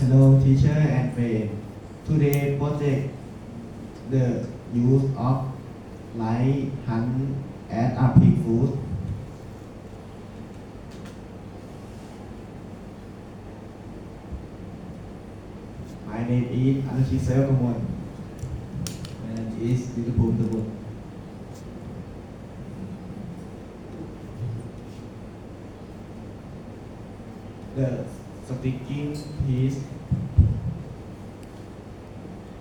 Hello, teacher and friend. Today project the use of light hunt as a pig food. My name is Anushit Sayakamon. My name is Tabut. The speaking piece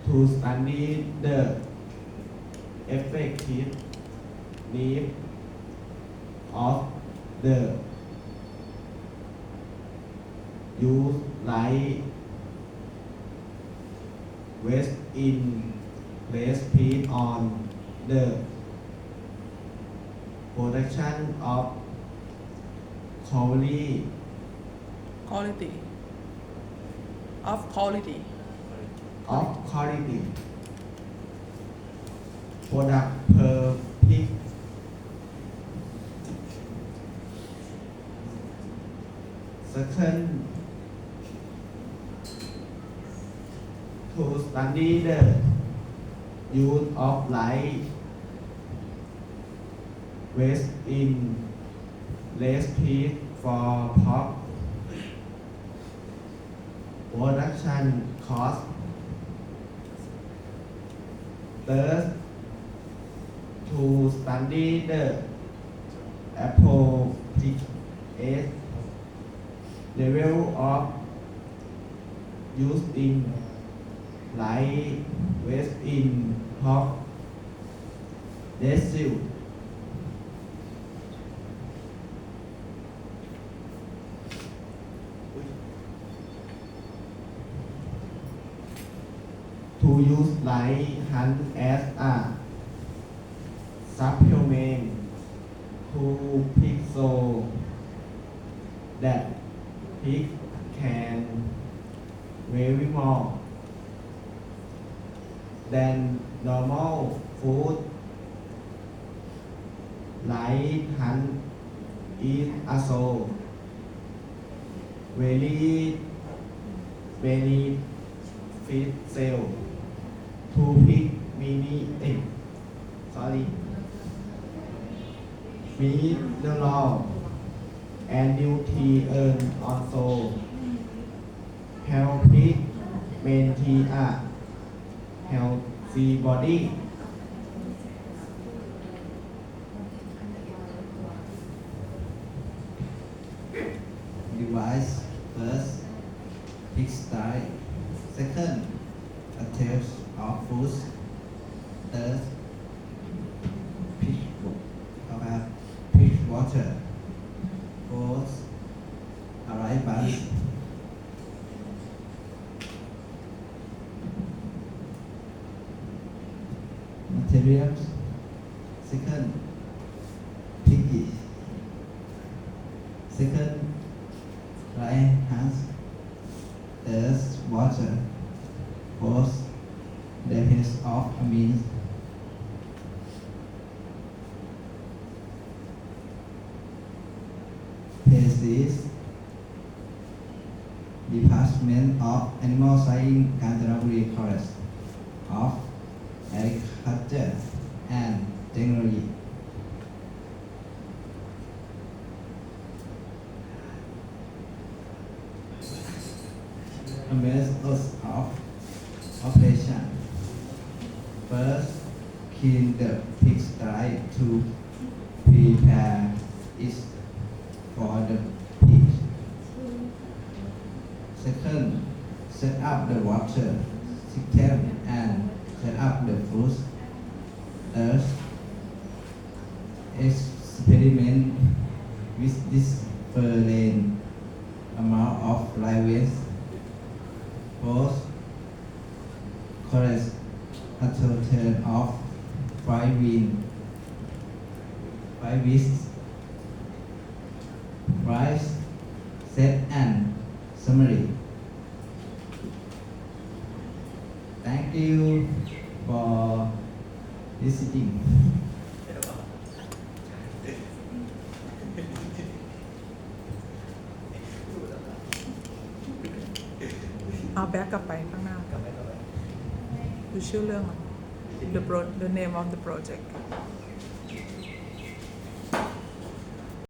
to study the effective need of the use light waste in place piece on the production of quality quality. Of quality. Of quality. Product per pick second. To study the use of light waste in less piece for pop production cost Third, to study the appropriate level of use in light waste in hot decil. To use light hunt as a supplement to pixel that pig can very more than normal food. Light hunt is also very very fit cell beneficial to pick mini eh, sorry. mineral and nutrient also. Help it maintain a healthy body. device first pig style second a food third fish about fish water fourth arrival materials. Second piggy. Second right hands thirst water fourth heads of amines Thesis Department of Animal Science Canterbury College of Agriculture and Technology a method of operation. First, clean the pigsty to prepare it for the pig. Second, set up the water system and set up the food. Third, experiment with this different amount of live waste Fourth, correct pattern of five win, five weeks, price, set and summary. Thank you for listening. เอาแบ็กกลับไปข้างหน้า ้า wish you the, the name of the project.